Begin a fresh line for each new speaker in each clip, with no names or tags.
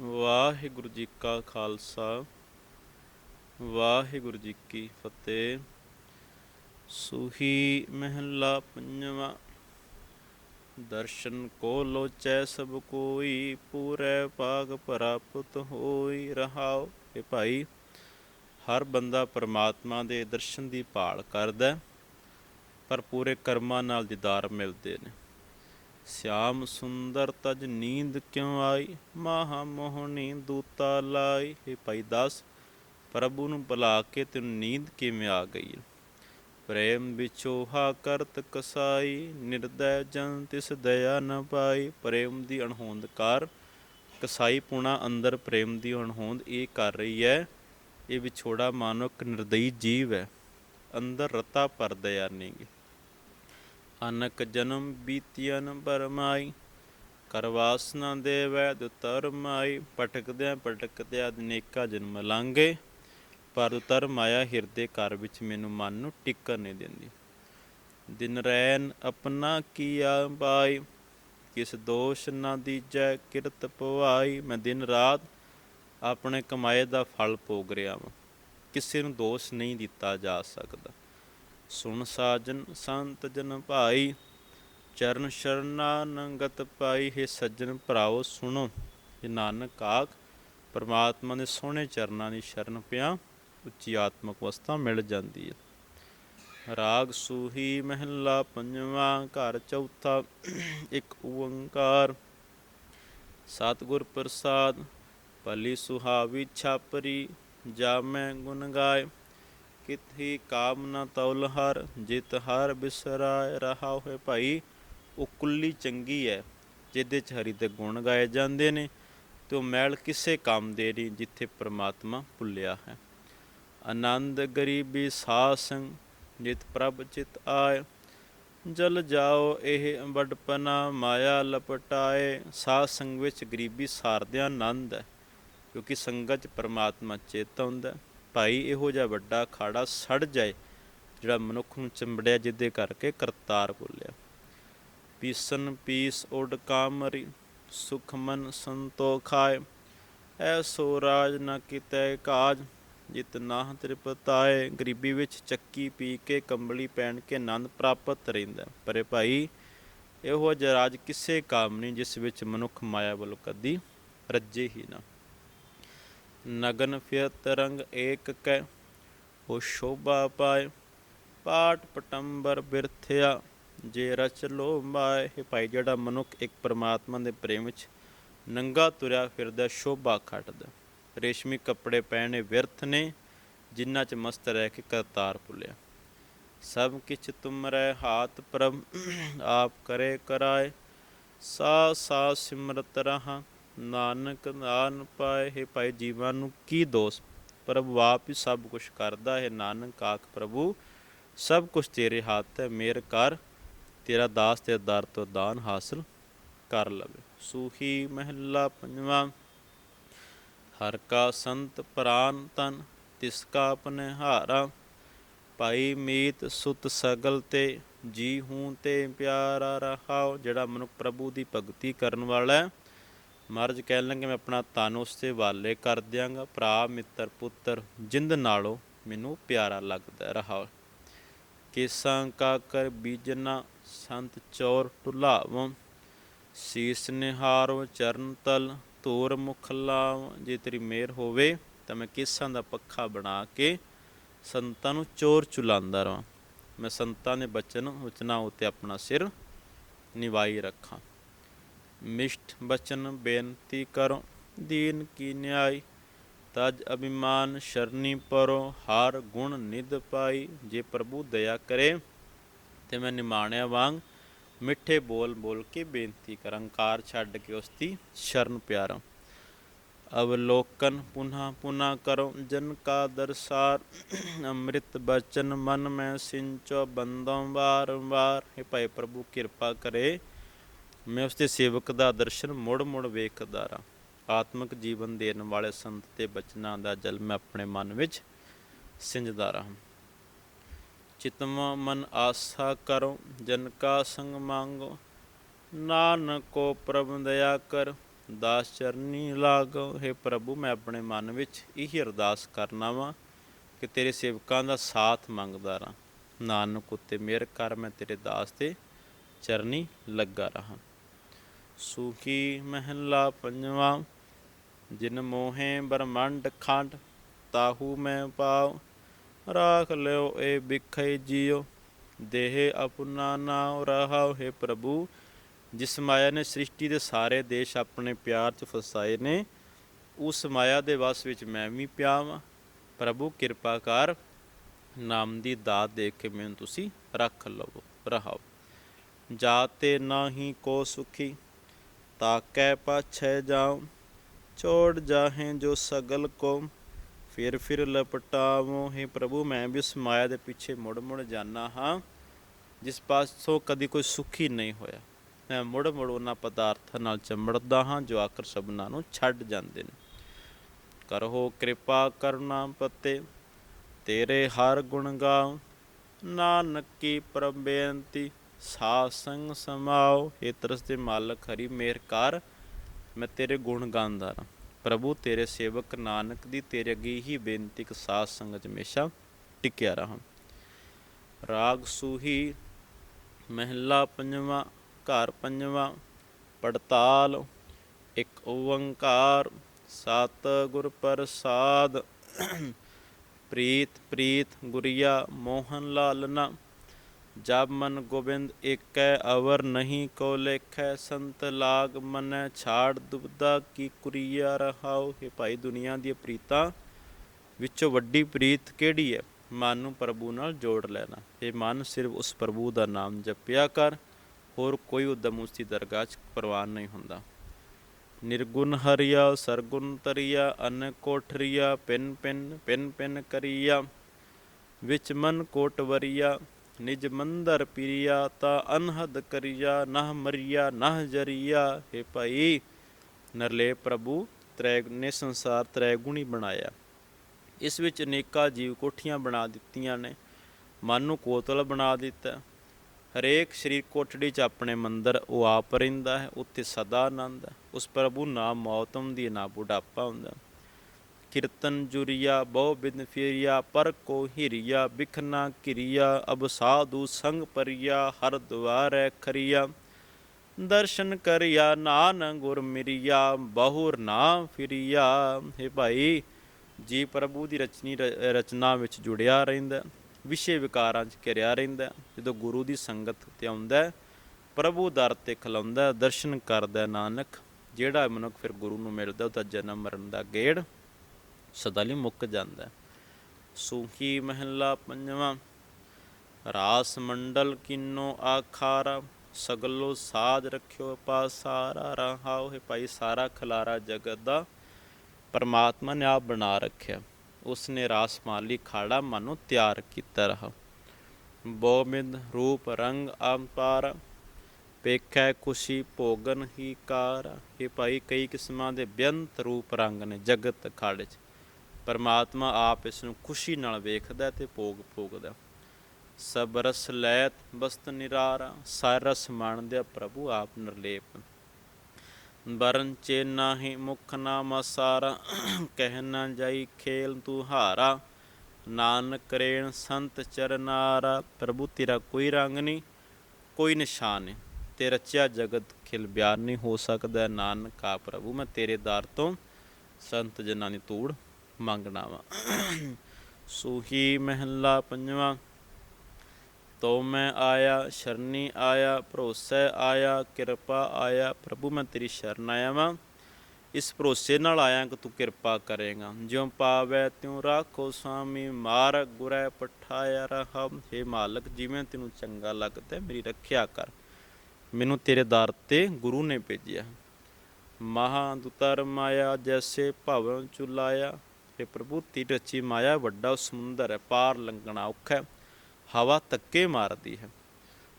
ਵਾਹਿਗੁਰੂ ਜੀ ਕਾ ਖਾਲਸਾ, ਵਾਹਿਗੁਰੂ ਜੀ ਕੀ ਫਤਿਹ। ਸੁਹੀ ਮਹਿਲਾ ਪੰਜਵਾ, ਦਰਸ਼ਨ ਕੋ ਲੋਚੈ ਸਭ ਕੋਈ, ਪੂਰੇ ਭਾਗ ਪ੍ਰਾਪਤ ਹੋਈ ਰਹਾਓ ਇਹ ਭਾਈ, ਹਰ ਬੰਦਾ ਪਰਮਾਤਮਾ ਦੇ ਦਰਸ਼ਨ ਦੀ ਭਾਲ ਕਰਦਾ ਪਰ ਪੂਰੇ ਕਰਮਾਂ ਨਾਲ ਦੀਦਾਰ ਮਿਲਦੇ ਨੇ। ਸਿਆਮ ਸੁੰਦਰ ਤਜ ਨੀਂਦ ਕਿਉ ਆਈ ਮਹਾ ਮੋਹਣੀ ਦੂਤਾ ਲਾਈ ਇਹ ਭਾਈ ਦਾਸ ਪ੍ਰਭੂ ਨੂੰ ਬੁਲਾ ਕੇ ਤੈਨੂੰ ਨੀਂਦ ਕਿਵੇਂ ਆ ਗਈ ਪ੍ਰੇਮ ਵਿਚੋਹਾ ਕਰਤ ਕਸਾਈ ਨਿਰਦੈ ਜਨ ਤਿਸ ਦਇਆ ਨ ਪਾਈ ਪ੍ਰੇਮ ਦੀ ਅਣਹੋਂਦ ਕਾਰ ਕਸਾਈ ਪੁਣਾ ਅੰਦਰ ਪ੍ਰੇਮ ਦੀ ਅਣਹੋਂਦ ਇਹ ਕਰ ਰਹੀ ਹੈ ਇਹ ਵਿਛੋੜਾ ਮਾਨੋ ਨਿਰਦਈ ਜੀਵ ਹੈ ਅੰਦਰ ਰਤਾ ਪਰ ਦਇਆ ਨਹੀਂਗੀ ਅਨਕ ਜਨਮ ਬੀਤੀਨ ਪਰਮਾਈ ਕਰਵਾਸਨਾ ਦੇਵੈ ਦੁਤਰ ਮਾਈ ਭਟਕਦਿਆਂ ਭਟਕਦਿਆਂ ਅਨੇਕਾ ਜਨਮ ਲਾਂਗੇ ਪਰ ਉਤਰ ਮਾਇਆ ਹਿਰਦੇ ਘਰ ਵਿੱਚ ਮੈਨੂੰ ਮਨ ਨੂੰ ਟਿਕਣ ਨਹੀਂ ਦਿੰਦੀ। ਦਿਨ ਰੈਨ ਆਪਣਾ ਕੀਆ ਪਾਈ ਕਿਸ ਦੋਸ਼ ਨਾ ਦੀਜੈ ਕਿਰਤ ਪਵਾਈ, ਮੈਂ ਦਿਨ ਰਾਤ ਆਪਣੇ ਕਮਾਏ ਦਾ ਫਲ ਭੋਗ ਰਿਹਾ ਹਾਂ ਕਿਸੇ ਨੂੰ ਦੋਸ਼ ਨਹੀਂ ਦਿੱਤਾ ਜਾ ਸਕਦਾ। ਸੁਣ ਸਾਜਨ ਸੰਤ ਜਨ ਭਾਈ, ਚਰਨ ਸ਼ਰਨਾਨੰਗਤ ਪਾਈ, ਹੈ ਸੱਜਣ ਭਰਾਓ ਸੁਣੋ। ਇਹ ਨਾਨਕ ਆਖ, ਪਰਮਾਤਮਾ ਦੇ ਸੋਹਣੇ ਚਰਨਾਂ ਦੀ ਸ਼ਰਨ ਪਿਆ, ਉੱਚੀ ਆਤਮਕ ਅਵਸਥਾ ਮਿਲ ਜਾਂਦੀ ਹੈ। ਰਾਗ ਸੂਹੀ ਮਹਿਲਾ ਪੰਜਵਾਂ, ਘਰ ਚੌਥਾ, ਇੱਕ ਓੰਕਾਰ। ਸਤਿਗੁਰ ਪ੍ਰਸਾਦ, ਭਲੀ ਸੁਹਾਵੀ ਛਾਪਰੀ, ਜਾ ਮੈਂ ਗੁਣ ਗਾਏ। ਕਿਤਹੀ ਕਾਮ ਨ ਤੌਲ ਹਰ, ਜਿਤ ਹਰ ਬਿਸਰਾਏ ਰਹਾ ਹੋਏ ਭਾਈ। ਉਹ ਕੁੱਲੀ ਚੰਗੀ ਹੈ ਜਿਹਦੇ ਚ ਹਰੀ ਦੇ ਗੁਣ ਗਾਏ ਜਾਂਦੇ ਨੇ, ਤੇ ਉਹ ਮੈਲ ਕਿਸੇ ਕੰਮ ਦੇ ਨਹੀਂ ਜਿੱਥੇ ਪ੍ਰਮਾਤਮਾ ਭੁੱਲਿਆ ਹੈ। ਆਨੰਦ ਗਰੀਬੀ ਸਾਸੰ ਜਿਤ ਪ੍ਰਭ ਚਿਤ ਆਏ। ਜਲ ਜਾਓ ਇਹ ਬੜਪਨਾ ਮਾਇਆ ਲਪਟਾਏ। ਸਾਧ ਸੰਗ ਵਿੱਚ ਗਰੀਬੀ ਸਾਰਦਿਆਂ ਆਨੰਦ ਹੈ ਕਿਉਂਕਿ ਸੰਗਤ ਚ ਪਰਮਾਤਮਾ ਚੇਤ ਹੁੰਦਾ ਹੈ। ਭਾਈ ਇਹੋ ਜਿਹਾ ਵੱਡਾ ਖਾੜਾ ਸੜ ਜਾਏ, ਜਿਹੜਾ ਮਨੁੱਖ ਨੂੰ ਚਿੰਬੜਿਆ ਜਿੱਦੇ ਕਰਕੇ ਕਰਤਾਰ ਬੋਲਿਆ। ਪੀਸਨ ਪੀਸ ਉਡ ਕਾਮਰੀ, ਸੁਖ ਮਨ ਸੰਤੋਖਾਏ ਐਸੋ ਰਾਜ ਨਾ ਕਿਤੈ ਕਾਜ, ਜਿਤ ਨਾਹ ਤ੍ਰਿਪਤਾਏ। ਗਰੀਬੀ ਵਿੱਚ ਚੱਕੀ ਪੀ ਕੇ ਕੰਬਲੀ ਪਹਿਨ ਕੇ ਆਨੰਦ ਪ੍ਰਾਪਤ ਰਹਿੰਦਾ। ਪਰ ਭਾਈ, ਇਹੋ ਜਿਹਾ ਰਾਜ ਕਿਸੇ ਕਾਮ ਨਹੀਂ, ਜਿਸ ਵਿੱਚ ਮਨੁੱਖ ਮਾਇਆ ਵੱਲੋਂ ਕਦੀ ਰੱਜੇ ਹੀ ਨਾ। ਨਗਨ ਫਿਰਤ ਰੰਗ ਏਕ ਕੈ, ਉਹ ਸ਼ੋਭਾ ਪਾਏ ਪਾਟ ਪਟੰਬਰ ਬਿਰਥਿਆ, ਜੇ ਰਚ ਲੋ ਮਾਏ ਭਾਈ, ਜਿਹੜਾ ਮਨੁੱਖ ਇੱਕ ਪਰਮਾਤਮਾ ਦੇ ਪ੍ਰੇਮ ਵਿੱਚ ਨੰਗਾ ਤੁਰਿਆ ਫਿਰਦਾ, ਸ਼ੋਭਾ ਖੱਟਦਾ। ਰੇਸ਼ਮੀ ਕੱਪੜੇ ਪਹਿਨੇ ਵਿਰਥ ਨੇ, ਜਿਨ੍ਹਾਂ ਚ ਮਸਤ ਰਹਿ ਕੇ ਕਰਤਾਰ ਭੁੱਲਿਆ। ਸਭ ਕਿਛ ਤੁਮਰੇ ਹਾਥ ਪ੍ਰਭ, ਆਪ ਕਰੇ ਕਰਾਏ। ਸਾ ਸਾ ਸਿਮਰਤ ਰਹਾ ਨਾਨਕ ਨਾਨ ਪਾਏ ਹੈ ਭਾਈ ਜੀਵਾਂ ਨੂੰ ਕੀ ਦੋਸ? ਪ੍ਰਭੂ ਆਪ ਹੀ ਸਭ ਕੁਝ ਕਰਦਾ ਹੈ। ਨਾਨਕ ਆਖ, ਪ੍ਰਭੂ, ਸਭ ਕੁਝ ਤੇਰੇ ਹੱਥ ਹੈ। ਮੇਰ ਕਰ, ਤੇਰਾ ਦਾਸ ਤੇ ਦਰ ਤੋਂ ਦਾਨ ਹਾਸਲ ਕਰ ਲਵੇ। ਸੂਹੀ ਮਹਿਲਾ ਪੰਜਵਾਂ, ਹਰ ਕਾ ਸੰਤ ਪ੍ਰਾਨ ਤਨ, ਤਿਸ ਕਾ ਆਪਣੇ ਹਾਰਾ। ਭਾਈ ਮੀਤ ਸੁਤ ਸਗਲ ਤੇ, ਜੀ ਹੂੰ ਤੇ ਪਿਆਰਾ ਰਹਾਓ। ਜਿਹੜਾ ਮਨੁੱਖ ਪ੍ਰਭੂ ਦੀ ਭਗਤੀ ਕਰਨ ਵਾਲਾ ਹੈ ਮਹਾਰਾਜ ਕਹਿ ਲੰਗੇ, ਮੈਂ ਆਪਣਾ ਤਨ ਉਸ ਤੇ ਵਾਲੇ ਕਰ ਦਿਆਂਗਾ, ਭਰਾ, ਮਿੱਤਰ, ਪੁੱਤਰ, ਜਿੰਦ ਨਾਲੋਂ ਮੈਨੂੰ ਪਿਆਰਾ ਲੱਗਦਾ ਰਹਾ ਕੇਸਾਂ ਕਾ ਕਰ ਬੀਜਨਾ ਸੰਤ ਚੌਰ ਟੁਲਾਵਂ ਸੀਸ ਨਿਹਾਰੋ ਚਰਨ ਤਲ ਤੋਰ ਮੁਖ ਲਾਵ। ਜੇ ਤੇਰੀ ਮਿਹਰ ਹੋਵੇ ਤਾਂ ਮੈਂ ਕੇਸਾਂ ਦਾ ਪੱਖਾ ਬਣਾ ਕੇ ਸੰਤਾਂ ਨੂੰ ਚੋਰ ਚੁਲਾਉਂਦਾ ਰਵਾਂ। ਮੈਂ ਸੰਤਾਂ ਦੇ ਬਚਨ ਉਚਨਾ ਉਤੇ ਆਪਣਾ ਸਿਰ ਨਿਵਾਈ ਰੱਖਾਂ। ਮਿਸ਼ਟ ਬਚਨ ਬੇਨਤੀ ਕਰੋ। ਦੀਨ ਕੀ ਨਿਆਈ, ਤਜ ਅਭਿਮਾਨ ਸ਼ਰਨੀ ਪਰੋ, ਹਰ ਗੁਣ ਨਿਧ ਪਾਈ, ਜੇ ਪ੍ਰਭੂ ਦਇਆ ਕਰੇ, ਤੇ ਮੈਂ ਨਿਮਾਣਿਆ ਵਾਂਗ ਮਿੱਠੇ ਬੋਲ ਬੋਲ ਕੇ ਬੇਨਤੀ ਕਰਾਂ ਕਾਰ ਛੱਡ ਕੇ ਉਸ ਦੀ ਸ਼ਰਨ ਪਿਆਰਾਂ। ਅਵਲੋਕਨ ਪੁਨਾ ਪੁਨਾ ਕਰੋ, ਜਨ ਕਾ ਦਰਸਾਰ, ਅੰਮ੍ਰਿਤ ਬਚਨ ਮਨ ਮੈਂ ਸਿੰਚੋ ਬੰਦੋਂ ਵਾਰ ਵਾਰ। ਹੈ ਭਾਈ ਪ੍ਰਭੂ, ਕਿਰਪਾ ਕਰੇ ਮੈਂ ਉਸ ਦੇ ਸੇਵਕ ਦਾ ਦਰਸ਼ਨ ਮੁੜ ਮੁੜ ਵੇਖਦਾ ਰਾਂ। ਆਤਮਿਕ ਜੀਵਨ ਦੇਣ ਵਾਲੇ ਸੰਤ ਦੇ ਬਚਨਾਂ ਦਾ ਜਲ ਮੈਂ ਆਪਣੇ ਮਨ ਵਿੱਚ ਸਿੰਜਦਾ ਰਹਾਂ ਚਿਤਮ ਮਨ ਆਸਾ ਕਰੋ, ਜਨ ਕਾ ਸੰਗ ਮੰਗੋ, ਨਾਨਕੋ ਪ੍ਰਭ ਦਇਆ ਕਰ, ਦਾਸ ਚਰਨੀ ਲਾਗੋ। ਹੈ ਪ੍ਰਭੂ, ਮੈਂ ਆਪਣੇ ਮਨ ਵਿੱਚ ਇਹੀ ਅਰਦਾਸ ਕਰਨਾ ਵਾਂ ਕਿ ਤੇਰੇ ਸੇਵਕਾਂ ਦਾ ਸਾਥ ਮੰਗਦਾ ਰਹਾ ਨਾਨਕ ਉਤੇ ਮਿਹਰ ਕਰ, ਮੈਂ ਤੇਰੇ ਦਾਸ ਤੇ ਚਰਨੀ ਲੱਗਾ ਰਹਾ। ਸੂਖੀ ਮਹਿਲਾ ਪੰਜਵਾ, ਜਿਨ ਮੋਹੇ ਬ੍ਰਹਮੰਡ ਖੰਡ, ਤਾਹੂ ਮੈਂ ਪਾਉ। ਰਾਖ ਲਿਓ ਏ ਬਿਖੈ ਜੀਓ ਦੇਹ ਆਪਣਾ ਨਾਉ ਰਹਾਉ ਹੈ ਪ੍ਰਭੂ। ਜਿਸ ਮਾਇਆ ਨੇ ਸ੍ਰਿਸ਼ਟੀ ਦੇ ਸਾਰੇ ਦੇਸ਼ ਆਪਣੇ ਪਿਆਰ 'ਚ ਫਸਾਏ ਨੇ, ਉਸ ਮਾਇਆ ਦੇ ਵਸ ਵਿੱਚ ਮੈਂ ਵੀ ਪਿਆ ਵਾਂ ਪ੍ਰਭੂ, ਕਿਰਪਾ ਕਰ, ਨਾਮ ਦੀ ਦਾਤ ਦੇਖ ਕੇ ਮੈਨੂੰ ਤੁਸੀਂ ਰੱਖ ਲਵੋ, ਰਹਾਓ। ਜਾਤੇ ਨਾਹੀ ਕੋ ਸੁਖੀ ਤਾਕੈ ਪਾਛੈ ਜਾਉ ਛੋੜ ਜਾਹੇ ਜੋ ਸਗਲ ਕੋ ਫਿਰ ਫਿਰ ਲਪਟਾਵੋ ਹੈ ਪ੍ਰਭੂ, ਮੈਂ ਵੀ ਉਸ ਮਾਇਆ ਦੇ ਪਿੱਛੇ ਮੁੜ ਮੁੜ ਜਾਣਾ ਹਾਂ, ਜਿਸ ਪਾਸੋਂ ਕਦੀ ਕੋਈ ਸੁਖੀ ਨਹੀਂ ਹੋਇਆ। ਮੈਂ ਮੁੜ ਮੁੜ ਉਹਨਾਂ ਪਦਾਰਥਾਂ ਨਾਲ ਚਮੜਦਾ ਹਾਂ, ਜੋ ਆਕਰ ਸਭਨਾਂ ਨੂੰ ਛੱਡ ਜਾਂਦੇ ਨੇ। ਕਰੋ ਕਿਰਪਾ ਕਰਨਾ ਪਤੇ, ਤੇਰੇ ਹਰ ਗੁਣ ਗਾਉ। ਨਾਨਕ ਕੀ ਪ੍ਰਭ ਸਾ ਸੰਗ ਸਮਾਓ ਇਹ ਤਰਸ ਦੇ ਮਾਲਕ ਹਰੀ ਮਿਹਰ ਕਰ, ਮੈਂ ਤੇਰੇ ਗੁਣ ਗਾਉਂਦਾ ਰਾਂ। ਪ੍ਰਭੂ, ਤੇਰੇ ਸੇਵਕ ਨਾਨਕ ਦੀ ਤੇਰੇ ਅੱਗੇ ਹੀ ਬੇਨਤੀ ਕਿ ਸਾਧ ਸੰਗਤ ਹਮੇਸ਼ਾ ਟਿਕਿਆ ਰਹਾਂ। ਰਾਗ ਸੂਹੀ, ਮਹਿਲਾ ਪੰਜਵਾਂ, ਘਰ ਪੰਜਵਾਂ, ਪੜਤਾਲ, ਇੱਕ ਓੰਕਾਰ ਸਤ ਗੁਰ ਪ੍ਰਸਾਦ, ਪ੍ਰੀਤ ਪ੍ਰੀਤ ਗੁਰੀਆ ਮੋਹਨ ਲਾਲਨਾ ਜਬ ਮਨ ਗੋਬਿੰਦ ਏਕੈ, ਅਵਰ ਨਹੀਂ ਕੋ ਲੇਖੈ, ਸੰਤ ਲਾਗ ਮਨੈ, ਛਾੜ ਦੁਬਦਾ ਕੀ ਕੁਰੀਆ ਰਹਾਉ। ਹੈ ਭਾਈ, ਦੁਨੀਆ ਦੀ ਪ੍ਰੀਤਾਂ, ਵਿੱਚੋਂ ਵੱਡੀ ਪ੍ਰੀਤ ਕਿਹੜੀ ਹੈ? ਮਨ ਨੂੰ ਪ੍ਰਭੂ ਨਾਲ ਜੋੜ ਲੈਣਾ। ਇਹ ਮਨ, ਸਿਰਫ ਉਸ ਪ੍ਰਭੂ ਦਾ ਨਾਮ ਜਪਿਆ ਕਰ, ਹੋਰ ਕੋਈ ਉਦਮ ਉਸ ਦੀ ਦਰਗਾਹ 'ਚ ਪ੍ਰਵਾਨ ਨਹੀਂ ਹੁੰਦਾ। ਨਿਰਗੁਣ ਹਰਿਆ, ਸਰਗੁਣ ਤਰੀਆ, ਅਨ ਕੋਠਰੀਆ, ਪਿਨ ਪਿਨ ਪਿਨ ਪਿਨ ਕਰੀਆ। ਵਿੱਚ ਮਨ ਕੋਟ ਵਰੀਆ ਨਿਜ ਮੰਦਰ ਪੀਰੀਆ ਤਾ ਅਨਹਦ ਕਰੀਆ, ਨਹ ਮਰੀਆ, ਨਹ ਜਰੀਆ। ਹੈ ਭਾਈ, ਨਰਲੇ ਪ੍ਰਭੂ, ਤ੍ਰੈ ਨੇ ਸੰਸਾਰ ਤ੍ਰੈ ਗੁਣੀ ਬਣਾਇਆ। ਇਸ ਵਿੱਚ ਅਨੇਕਾਂ ਜੀਵ ਕੋਠੀਆਂ ਬਣਾ ਦਿੱਤੀਆਂ ਨੇ, ਮਨ ਨੂੰ ਕੋਤਲ ਬਣਾ ਦਿੱਤਾ। ਹਰੇਕ ਸਰੀਰ ਕੋਠੜੀ 'ਚ ਆਪਣੇ ਮੰਦਰ, ਉਹ ਆਪ ਰਹਿੰਦਾ ਹੈ, ਉੱਥੇ ਸਦਾ ਆਨੰਦ ਹੈ। ਉਸ ਪ੍ਰਭੂ ਨਾ ਮੌਤ ਹੁੰਦੀ ਨਾ ਬੁਢਾਪਾ ਹੁੰਦਾ ਕੀਰਤਨ ਜੁਰੀਆ, ਬਹੁ ਬਿਨ ਫੇਰੀਆ, ਪਰ ਕੋ ਹਿਰੀਆ ਬਿਖਨਾ ਕਿਰੀਆ ਅਬ ਸਾਧੂ ਸੰਗ ਪਰਿਆ, ਹਰ ਦੁਆਰੈ ਖਰੀਆ। ਦਰਸ਼ਨ ਕਰਿਆ ਨਾਨ ਗੁਰ ਮਿਰਿਆ, ਬਹੁਰ ਨਾ ਫਿਰਿਆ। ਹੈ ਭਾਈ, ਜੀ ਪ੍ਰਭੂ ਦੀ ਰਚਨੀ ਰ- ਰਚਨਾ ਵਿੱਚ ਜੁੜਿਆ ਰਹਿੰਦਾ, ਵਿਸ਼ੇ ਵਿਕਾਰਾਂ 'ਚ ਘਿਰਿਆ ਰਹਿੰਦਾ, ਜਦੋਂ ਗੁਰੂ ਦੀ ਸੰਗਤ ਤੇ ਆਉਂਦਾ, ਪ੍ਰਭੂ ਦਰ ਤੇ ਖਲਾਉਂਦਾ ਦਰਸ਼ਨ ਕਰਦਾ ਨਾਨਕ, ਜਿਹੜਾ ਮਨੁੱਖ ਫਿਰ ਗੁਰੂ ਨੂੰ ਮਿਲਦਾ, ਉਹਦਾ ਜਨਮ ਮਰਨ ਦਾ ਗੇੜ। ਸਦਾ ਲਈ ਮੁੱਕ ਜਾਂਦਾ ਹੈ। ਸੂਖੀ ਮਹਿਲਾ ਪੰਜਵਾਂ, ਰਾਸ ਮੰਡਲ ਕਿਨੋ ਆਖਾਰਾ, ਸਗਲੋ ਸਾਜ ਰੱਖਿਓ ਪਾਸਾਰਾ ਰਹਾਉ ਹੈ ਭਾਈ ਸਾਰਾ ਖਲਾਰਾ ਜਗਤ ਦਾ ਪਰਮਾਤਮਾ ਨੇ ਆਪ ਬਣਾ ਰੱਖਿਆ। ਉਸ ਨੇ ਰਾਸ ਮਾਲੀ ਖਾੜਾ ਮਨ ਨੂੰ ਤਿਆਰ ਕੀਤਾ ਰਹਾ। ਬੋਮਿੰਦ ਰੂਪ ਰੰਗ ਅੰਪਾਰ, ਪੇਖੈ ਖੁਸ਼ੀ ਭੋਗਨ ਹੀ ਕਾਰ। ਇਹ ਭਾਈ ਕਈ ਕਿਸਮਾਂ ਦੇ ਬੇਅੰਤ ਰੂਪ ਰੰਗ ਨੇ ਜਗਤ ਖਾੜੇ 'ਚ। ਪਰਮਾਤਮਾ ਆਪ ਇਸ ਨੂੰ ਖੁਸ਼ੀ ਨਾਲ ਵੇਖਦਾ ਤੇ ਭੋਗ ਭੋਗਦਾ। ਸਭ ਰਸ ਲੈਤ ਬਸਤ ਨਿਰਾਰਾ ਸਾਰ ਰਸ ਮਾਣਦਿਆ ਪ੍ਰਭੂ ਆਪ ਨਿਰਲੇਪ। ਬਰਨ ਚੇਨਾ ਹੀ ਮੁਖ ਨਾਮ ਸਾਰਾ ਕਹਿ ਨਾ ਜਾਈ ਖੇਲ ਤੂੰ ਹਾਰਾ। ਨਾਨਕ ਕਰੇਣ ਸੰਤ ਚਰਨਾਰਾ, ਪ੍ਰਭੂ ਤੇਰਾ ਕੋਈ ਰੰਗ ਨਹੀਂ ਕੋਈ ਨਿਸ਼ਾਨ ਨਹੀਂ ਤੇ ਰਚਿਆ ਜਗਤ ਖਿਲ ਬਿਆਨ ਨਹੀਂ ਹੋ ਸਕਦਾ, ਨਾਨਕ ਆ ਪ੍ਰਭੂ ਮੈਂ ਤੇਰੇ ਦਰ ਤੋਂ ਸੰਤ ਜਨਾਂ ਦੀ ਤੂੜ ਮੰਗਣਾ ਵਾ ਸੂਹੀ ਮਹਿਲਾ ਪੰਜਵਾਂ ਤੋ ਮੈਂ ਆਇਆ, ਸ਼ਰਨੀ ਆਇਆ, ਭਰੋਸੈ ਆਇਆ, ਕਿਰਪਾ ਆਇਆ, ਪ੍ਰਭੂ ਮੈਂ ਤੇਰੀ ਸ਼ਰਨ ਆਇਆ ਵਾਂ ਇਸ ਭਰੋਸੇ ਨਾਲ ਆਇਆ ਕਿ ਤੂੰ ਕਿਰਪਾ ਕਰੇਗਾ। ਜਿਉ ਪਾਵੈ ਤਿਉ ਰਾਖੋ ਸੁਆਮੀ ਮਾਰ ਗੁਰੈ ਪਠਾਇਆ ਰਹਾ। ਹੇ ਮਾਲਕ, ਜਿਵੇਂ ਤੈਨੂੰ ਚੰਗਾ ਲੱਗਦਾ, ਮੇਰੀ ਰੱਖਿਆ ਕਰ। ਮੈਨੂੰ ਤੇਰੇ ਦਰ ਤੇ ਗੁਰੂ ਨੇ ਭੇਜਿਆ। ਮਹਾ ਦੁਤਰ ਮਾਇਆ ਜੈਸੇ ਭਵਨ ਚੁਲਾਇਆ। हे ਪ੍ਰਭੂ ਤੀਰ ਰਚੀ ਮਾਇਆ ਵੱਡਾ ਸਮੁੰਦਰ ਹੈ, ਪਾਰ ਲੰਘਣਾ ਔਖਾ ਹੈ, ਹਵਾ ਤੱਕੇ ਮਾਰਦੀ ਹੈ।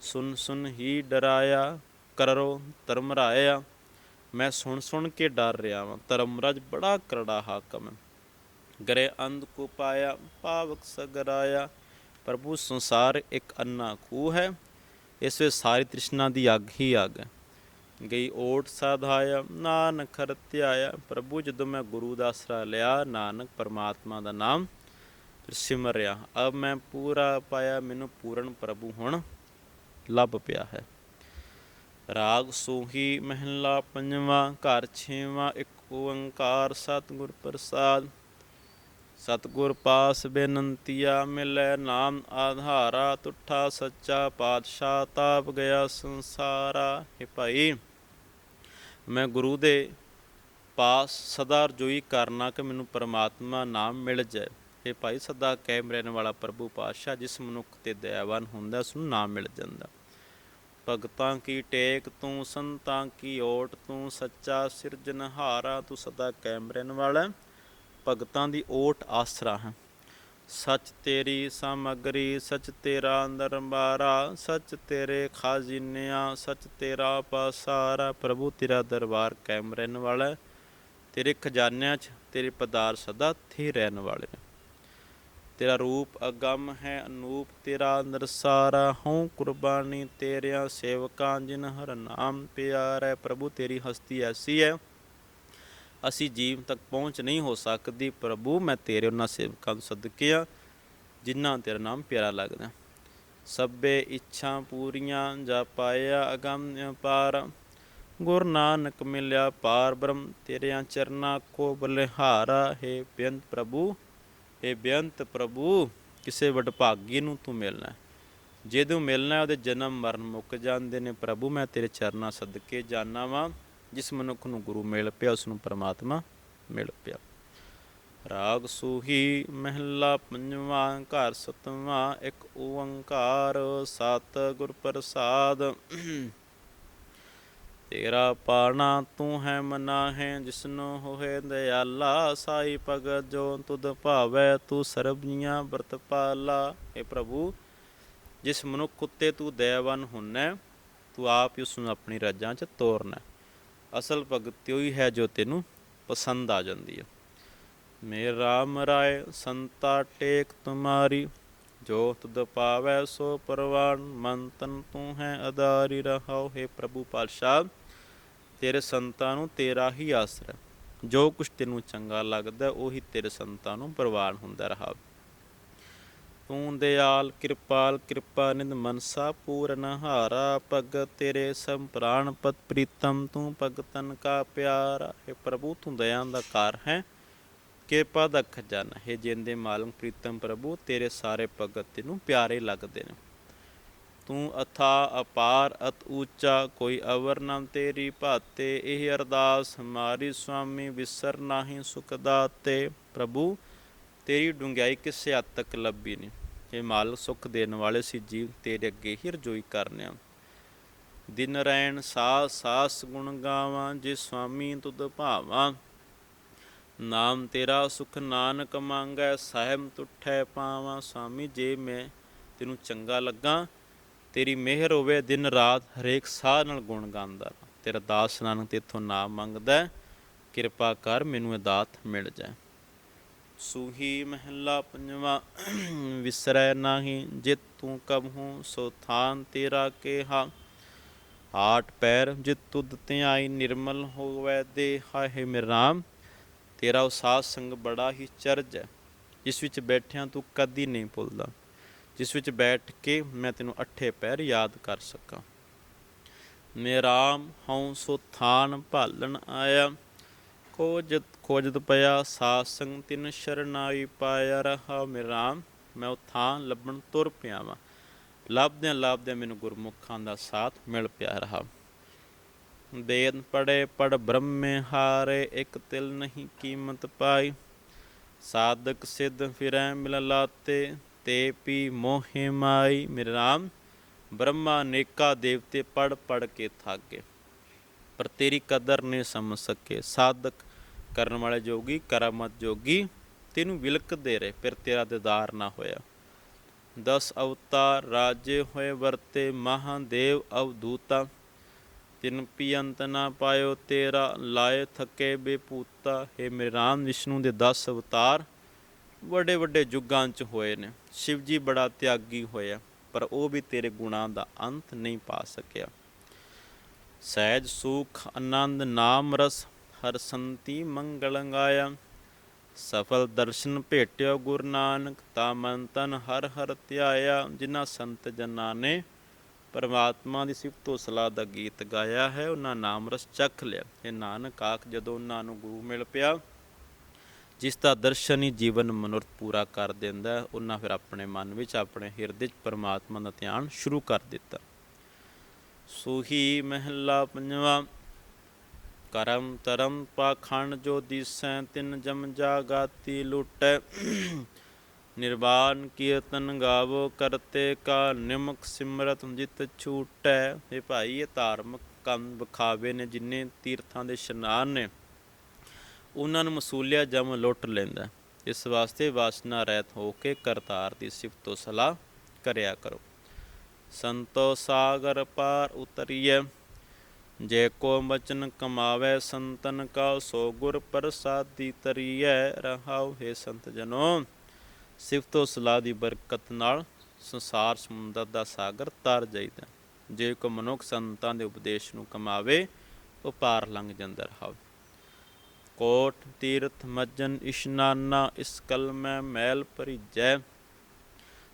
ਸੁਨ ਸੁਨ ਹੀ ਡਰਾਇਆ ਕਰੋ ਧਰਮ ਰਾਇਆ ਮੈਂ ਸੁਣ ਸੁਣ ਕੇ ਡਰ ਰਿਹਾ ਵਾਂ, ਧਰਮਰਾਜ ਬੜਾ ਕਰੜਾ ਹਾਕਮ ਹੈ। ਗਰੇ ਅੰਧ ਕੋ ਪਾਇਆ ਪਾਵਕ ਸਗਰਾਇਆ ਪ੍ਰਭੂ ਸੰਸਾਰ ਇੱਕ ਅੰਨਾ ਖੂਹ ਹੈ, ਇਸ ਵਿੱਚ ਸਾਰੀ ਤ੍ਰਿਸ਼ਨਾ ਦੀ ਅੱਗ ਹੀ ਅੱਗ ਹੈ। ਗਈ ਓਟ ਸਾਧਾਇਆ, ਨਾਨਕ ਹਰ ਧਿਆਇਆ। ਪ੍ਰਭੂ ਜਦੋਂ ਮੈਂ ਗੁਰੂ ਦਾ ਆਸਰਾ ਲਿਆ, ਨਾਨਕ ਪਰਮਾਤਮਾ ਦਾ ਨਾਮ ਫਿਰ ਸਿਮਰਿਆ। ਅਬ ਮੈਂ ਪੂਰਾ ਪਾਇਆ, ਮੈਨੂੰ ਪੂਰਨ ਪ੍ਰਭੂ ਹੁਣ ਲੱਭ ਪਿਆ ਹੈ। ਰਾਗ ਸੋਹੀ ਮਹਿਲਾ ਪੰਜਵਾਂ, ਘਰ ਛੇਵਾਂ, ਇੱਕ ਓੰਕਾਰ ਸਤਿਗੁਰ ਪ੍ਰਸਾਦ। ਸਤਿਗੁਰ ਪਾਸ ਬੇਨੰਤੀਆ, ਮਿਲੈ ਨਾਮ ਆਧਾਰਾ, ਤੁਠਾ ਸੱਚਾ ਪਾਤਸ਼ਾਹ, ਤਾਪ ਗਿਆ ਸੰਸਾਰਾ। हे ਭਾਈ ਮੈਂ ਗੁਰੂ ਦੇ ਪਾਸ ਸਦਾ ਰਜੋਈ ਕਰਨਾ ਕਿ ਮੈਨੂੰ ਪਰਮਾਤਮਾ ਨਾਮ ਮਿਲ ਜਾਏ। ਇਹ ਭਾਈ, ਸਦਾ ਕਾਇਮ ਰਹਿਣ ਵਾਲਾ ਪ੍ਰਭੂ ਪਾਤਸ਼ਾਹ, ਜਿਸ ਮਨੁੱਖ ਤੇ ਦਇਆਵਾਨ ਹੁੰਦਾ, ਉਸ ਨੂੰ ਨਾਮ ਮਿਲ ਜਾਂਦਾ। ਭਗਤਾਂ ਕੀ ਟੇਕ ਤੂੰ, ਸੰਤਾਂ ਕੀ ਓਟ ਤੂੰ, ਸੱਚਾ ਸਿਰਜਨਹਾਰਾ ਤੂੰ ਸਦਾ ਕਾਇਮ ਰਹਿਣ ਵਾਲਾ। ਹੈ। ਭਗਤਾਂ ਦੀ ਓਟ ਆਸਰਾ ਹੈ। ਸੱਚ ਤੇਰੀ ਸਮਗਰੀ, ਸੱਚ ਤੇਰਾ ਦਰਬਾਰਾ, ਸੱਚ ਤੇਰੇ ਖਾਜ਼ਿਨਿਆਂ, ਸੱਚ ਤੇਰਾ ਪਾਸਾਰਾ। ਪ੍ਰਭੂ, ਤੇਰਾ ਦਰਬਾਰ ਕਾਇਮ ਰਹਿਣ ਵਾਲਾ ਹੈ। ਤੇਰੇ ਖਜ਼ਾਨਿਆਂ 'ਚ ਤੇਰੇ ਪਦਾਰ ਸਦਾ ਥੇ ਰਹਿਣ ਵਾਲੇ ਤੇਰਾ ਰੂਪ ਅਗੰਮ ਹੈ, ਅਨੂਪ ਤੇਰਾ ਨਰਸਾਰਾ ਹਉ ਕੁਰਬਾਨੀ ਤੇਰਿਆਂ ਸੇਵਕਾਂ ਜਿਨ ਹਰ ਨਾਮ ਪਿਆਰ ਹੈ। ਪ੍ਰਭੂ, ਤੇਰੀ ਹਸਤੀ ਐਸੀ ਹੈ ਅਸੀਂ ਜੀਵ ਤੱਕ ਪਹੁੰਚ ਨਹੀਂ ਹੋ ਸਕਦੀ। ਪ੍ਰਭੂ, ਮੈਂ ਤੇਰੇ ਉਹਨਾਂ ਸੇਵਕਾਂ ਨੂੰ ਸਦਕੇ ਆ ਜਿਨ੍ਹਾਂ ਤੇਰਾ ਨਾਮ ਪਿਆਰਾ ਲੱਗਦਾ ਸਭੇ ਇੱਛਾ ਪੂਰੀਆਂ ਜਾ ਪਾਇਆ ਅਗੰਮ ਅਪਾਰ ਗੁਰ ਨਾਨਕ ਮਿਲਿਆ ਪਾਰ ਬ੍ਰਹਮ, ਤੇਰਿਆਂ ਚਰਨਾ ਕੋ ਬਲਿਹਾਰਾ। ਹੈ ਬੇਅੰਤ ਪ੍ਰਭੂ ਇਹ ਬੇਅੰਤ ਪ੍ਰਭੂ, ਕਿਸੇ ਵਡਭਾਗੀ ਨੂੰ ਤੂੰ ਮਿਲਣਾ ਜੇ ਤੂੰ ਮਿਲਣਾ ਉਹਦੇ ਜਨਮ ਮਰਨ ਮੁੱਕ ਜਾਂਦੇ ਨੇ। ਪ੍ਰਭੂ, ਮੈਂ ਤੇਰੇ ਚਰਨਾਂ ਸਦਕੇ ਜਾਣਾ ਵਾਂ। ਜਿਸ ਮਨੁੱਖ ਨੂੰ ਗੁਰੂ ਮਿਲ ਪਿਆ, ਉਸ ਨੂੰ ਪਰਮਾਤਮਾ ਮਿਲ ਪਿਆ। ਰਾਗ ਸੂਹੀ ਮਹਿਲਾ ਪੰਜਵਾਂ, ਘਰ ਸਤਵਾਂ, ਇੱਕ ਓੰਕਾਰ, ਸਤ ਗੁਰ ਪ੍ਰਸਾਦ। ਤੇਰਾ ਪਾਣਾ ਤੂੰ ਹੈ ਮਨਾ ਹੈ ਜਿਸਨੂੰ ਹੋਏ ਦਇਆਲਾ ਸਾਈ ਭਗਤ ਜੋ ਤੁਧ ਭਾਵੈ, ਤੂੰ ਸਰਬਨੀਆਂ ਵਰਤ ਪਾਲਾ। ਏ ਪ੍ਰਭੂ, ਜਿਸ ਮਨੁੱਖ ਉੱਤੇ ਤੂੰ ਦਇਆਵਾਨ ਹੁੰਨਾ, ਤੂੰ ਆਪ ਹੀ ਉਸ ਨੂੰ ਆਪਣੀ ਰਜਾਂ 'ਚ ਤੋਰਨਾ। ਅਸਲ ਭਗਤੀ ਉਹੀ ਹੈ ਜੋ ਤੈਨੂੰ ਪਸੰਦ ਆ ਜਾਂਦੀ ਹੈ ਮੇਰਾ ਰਾਮ ਰਾਏ ਸੰਤਾ ਟੇਕ ਤੁਮਾਰੀ, ਜੋ ਤੁਧ ਪਾਵੈ ਸੋ ਪਰਵਾਨ, ਮਨ ਤਨ ਤੂੰ ਹੈ ਅਦਾਰੀ ਰਹਾਉ, ਹੈ ਪ੍ਰਭੂ ਪਾਤਸ਼ਾਹ, ਤੇਰੇ ਸੰਤਾਂ ਨੂੰ ਤੇਰਾ ਹੀ ਆਸਰਾ ਹੈ। ਜੋ ਕੁਛ ਤੈਨੂੰ ਚੰਗਾ ਲੱਗਦਾ, ਉਹੀ ਤੇਰੇ ਸੰਤਾਂ ਨੂੰ ਪ੍ਰਵਾਨ ਹੁੰਦਾ ਰਹਾ ਤੂੰ ਦਿਆਲ, ਕਿਰਪਾਲ, ਕਿਰਪਾ ਨਿਧ ਮਨਸਾ, ਪੂਰਨ ਹਾਰਾ ਭਗਤ ਤੇਰੇ ਸੰਪ੍ਰਾਣ ਪਤ ਪ੍ਰੀਤਮ, ਤੂੰ ਭਗਤਨ ਕਾ ਪਿਆਰਾ। ਹੈ ਪ੍ਰਭੂ, ਤੂੰ ਦਇਆ ਦਾ ਕਾਰ ਹੈ। ਕਿਰਪਾ ਦਾ ਖਜ਼ਾਨਾ ਹੈ। ਜਿੰਦੇ ਮਾਲਕ ਪ੍ਰੀਤਮ ਪ੍ਰਭੂ, ਤੇਰੇ ਸਾਰੇ ਭਗਤ ਤੈਨੂੰ ਪਿਆਰੇ ਲੱਗਦੇ ਨੇ। ਤੂੰ ਅਥਾ, ਅਪਾਰ, ਅਤ ਉੱਚਾ ਕੋਈ ਅਵਰ ਨਾਮ ਤੇਰੀ ਭਾਤੇ। ਇਹ ਅਰਦਾਸ ਹਮਾਰੀ ਸੁਆਮੀ ਵਿਸਰ ਨਾਹੀ ਸੁਖ ਦਾਤੇ। ਪ੍ਰਭੂ ਤੇਰੀ ਡੁੰਗਾਈ ਕਿਸੇ ਹੱਦ ਤੱਕ ਲੱਭੀ ਨਹੀਂ। ਇਹ ਮਾਲਕ ਸੁਖ ਦੇਣ ਵਾਲੇ ਸੀ ਜੀਵ ਤੇਰੇ ਅੱਗੇ ਹੀ ਰਜੋਈ ਕਰਨਿਆ ਦਿਨ ਰੈਣ ਸਾਸ ਸਾਸ ਗੁਣ ਗਾਵਾਂ, ਜੇ ਸੁਆਮੀ ਤੁਧ ਭਾਵਾਂ। ਨਾਮ ਤੇਰਾ ਸੁਖ ਨਾਨਕ ਮੰਗੈ, ਸਹਿਮ ਤੁਠੈ ਪਾਵਾਂ। ਸੁਆਮੀ ਜੇ ਮੈਂ ਤੈਨੂੰ ਚੰਗਾ ਲੱਗਾ, ਤੇਰੀ ਮਿਹਰ ਹੋਵੇ, ਦਿਨ ਰਾਤ ਹਰੇਕ ਸਾਹ ਨਾਲ ਗੁਣ ਗਾਉਂਦਾ ਤੇਰਾ ਦਾਸ ਨਾਨਕ ਤੇਥੋਂ ਨਾਮ ਮੰਗਦਾ ਕਿਰਪਾ ਕਰ ਮੈਨੂੰ ਇਹ ਦਾਤ ਮਿਲ ਜਾਏ। ਸੂਹੀ ਮਹਿਲਾ ਪੰਜਵਾ, ਵਿਸਰੈ ਨਾਹੀ, ਜਿਤ ਤੂੰ ਕਬਹੂ ਸੋ ਥਾਨ ਤੇਰਾ ਕੇਹਾ। ਆਟ ਪੈਰ ਜਿਤ ਤੁਧ ਧਿਆਈ, ਨਿਰਮਲ ਹੋਵੈ ਦੇ ਹਾਏ ਮੇਰੇ ਰਾਮ ਤੇਰਾ ਉਹ ਸੰਗ ਬੜਾ ਹੀ ਚਰਜ ਹੈ, ਜਿਸ ਵਿੱਚ ਬੈਠਿਆਂ ਤੂੰ ਕਦੀ ਨਹੀਂ ਭੁੱਲਦਾ। ਜਿਸ ਵਿੱਚ ਬੈਠ ਕੇ ਮੈਂ ਤੈਨੂੰ ਅੱਠੇ ਪੈਰ ਯਾਦ ਕਰ ਸਕਾਂ। ਮੇਰਾਮ ਹਉ ਸੋ ਥਾਨ ਭਾਲਣ ਆਇਆ ਖੋਜਤ ਖੋਜਤ ਪਿਆ, ਸਾਧ ਸੰਗ ਤਿਨ ਸ਼ਰਨਾਈ ਪਾਇਆ ਰਹਾ ਮੇਰਾਮ ਮੈਂ ਉਹ ਥਾਂ ਲੱਭਣ ਤੁਰ ਪਿਆ ਵਾਂ। ਲੱਭਦਿਆਂ ਲੱਭਦਿਆਂ ਮੈਨੂੰ ਗੁਰਮੁਖਾਂ ਦਾ ਸਾਥ ਮਿਲ ਪਿਆ ਰਹਾ। ਬੇਦ ਪੜੇ, ਪੜ ਬ੍ਰਹਮੇ ਹਾਰੇ, ਇੱਕ ਤਿਲ ਨਹੀਂ ਕੀਮਤ ਪਾਈ। ਸਾਧਕ ਸਿੱਧ ਫਿਰੈ, ਮਿਲ ਲਾਤੇ, ਤੇ ਪੀ ਮੋਹਿ ਮਾਈ। ਮੇਰੇ ਰਾਮ, ਬ੍ਰਹਮਾ ਨੇਕਾ ਦੇਵਤੇ ਪੜ ਪੜ ਕੇ ਥੱਕ ਗਏ ਪਰ ਤੇਰੀ ਕਦਰ ਨਹੀਂ ਸਮਝ ਸਕੇ। ਸਾਧਕ ਕਰਨ ਵਾਲੇ ਜੋਗੀ, ਕਰਾਮਤ ਜੋਗੀ, ਤੈਨੂੰ ਵਿਲਕ ਦੇ ਰਹੇ ਫਿਰ ਤੇਰਾ ਦੀਦਾਰ ਨਾ ਹੋਇਆ। ਦਸ ਅਵਤਾਰ, ਰਾਜੇ ਹੋਏ ਵਰਤੇ, ਮਹਾਦੇਵ ਅਵਧੂਤਾ। ਤਿਨ ਪੀ ਅੰਤ ਨਾ ਪਾਇਓ ਤੇਰਾ, ਲਾਏ ਥਕੇ ਬੇਪੂਤਾ। ਹੈ ਮੇਰੇ ਰਾਮ ਵਿਸ਼ਨੂੰ ਦੇ 10 ਅਵਤਾਰ, ਵੱਡੇ ਵੱਡੇ ਯੁੱਗਾਂ 'ਚ ਹੋਏ ਨੇ। ਸ਼ਿਵ ਜੀ ਬੜਾ ਤਿਆਗੀ ਹੋਇਆ, ਪਰ ਉਹ ਵੀ ਤੇਰੇ ਗੁਣਾਂ ਦਾ ਅੰਤ ਨਹੀਂ ਪਾ ਸਕਿਆ। ਸਹਿਜ, ਸੁਖ, ਆਨੰਦ, ਨਾਮ, ਰਸ ਹਰ ਸੰਤੀ ਮੰਗਲ ਗਾਇਆ ਸਫਲ ਦਰਸ਼ਨ ਭੇਟਿਓ ਗੁਰੂ ਨਾਨਕ ਤਾ ਮਨ ਤਨ ਹਰ ਹਰ ਧਿਆਇਆ। ਜਿਨ੍ਹਾਂ ਸੰਤ ਜਨਾਂ ਨੇ ਪਰਮਾਤਮਾ ਦੀ ਸਿਫਤੋ ਸਲਾਹ ਦਾ ਗੀਤ ਗਾਇਆ ਹੈ ਉਹਨਾਂ ਨਾਮ ਰਸ ਚੱਖ ਲਿਆ। ਇਹ ਨਾਨਕ ਆਖ ਜਦੋਂ ਉਹਨਾਂ ਨੂੰ ਗੁਰੂ ਮਿਲ ਪਿਆ ਜਿਸ ਦਾ ਦਰਸ਼ਨ ਹੀ ਜੀਵਨ ਮਨੁੱਖ ਪੂਰਾ ਕਰ ਦਿੰਦਾ ਹੈ, ਉਹਨਾਂ ਫਿਰ ਆਪਣੇ ਮਨ ਵਿੱਚ ਆਪਣੇ ਹਿਰਦੇ 'ਚ ਪਰਮਾਤਮਾ ਦਾ ਧਿਆਨ ਸ਼ੁਰੂ ਕਰ ਦਿੱਤਾ। ਸੂਹੀ ਮਹਿਲਾ ਪੰਜਵਾਂ ਕਰਮ ਤਰਮ ਪਾਖੰਡ ਜੋ ਦਿਸੈ, ਤਿਨ ਜਮ ਜਾਗਾਤੀ ਲੁਟੈ। ਨਿਰਵਾਨ ਕੀਰਤਨ ਗਾਵੋ, ਕਰਤੇ ਕਾ ਨਿਮਕ ਸਿਮਰਤ ਜਿਤ ਛੂਟੈ। ਇਹ ਭਾਈ, ਇਹ ਧਾਰਮਿਕ ਕੰਮ ਵਿਖਾਵੇ ਨੇ, ਜਿੰਨੇ ਤੀਰਥਾਂ ਦੇ ਇਸ਼ਨਾਨ ਨੇ, ਉਹਨਾਂ ਨੂੰ ਮਸੂਲਿਆ ਜਮ ਲੁੱਟ ਲੈਂਦਾ। ਇਸ ਵਾਸਤੇ ਵਾਸਨਾ ਰਹਿਤ ਹੋ ਕੇ ਕਰਤਾਰ ਦੀ ਸਿਫਤੋ ਸਲਾਹ ਕਰਿਆ ਕਰੋ। ਸੰਤੋ ਸਾਗਰ ਪਾਰ ਉਤਰੀਐ। ਜੇ ਕੋ ਬਚਨ ਕਮਾਵੇ ਸੰਤਨ ਕਾ, ਸੋ ਗੁਰ ਪ੍ਰਸਾਦੀ ਤਰੀਐ ਰਹਾਉ ਹੈ ਸੰਤ ਜਨੋ। ਸਿਫਤੋ ਸਲਾਹ ਦੀ ਬਰਕਤ ਨਾਲ ਸੰਸਾਰ ਸਮੁੰਦਰ ਦਾ ਸਾਗਰ ਤਰ ਜਾਈਦਾ। ਜੇ ਕੋ ਮਨੁੱਖ ਸੰਤਾਂ ਦੇ ਉਪਦੇਸ਼ ਨੂੰ ਕਮਾਵੇ, ਉਹ ਪਾਰ ਲੰਘ ਜਾਂਦਾ ਰਹਾਉ। ਕੋਟ ਤੀਰਥ ਮੱਜਨ ਇਸ਼ਨਾਨਾ, ਇਸ ਕਲ ਮੈਂ ਮੈਲ ਭਰੀਜੈ।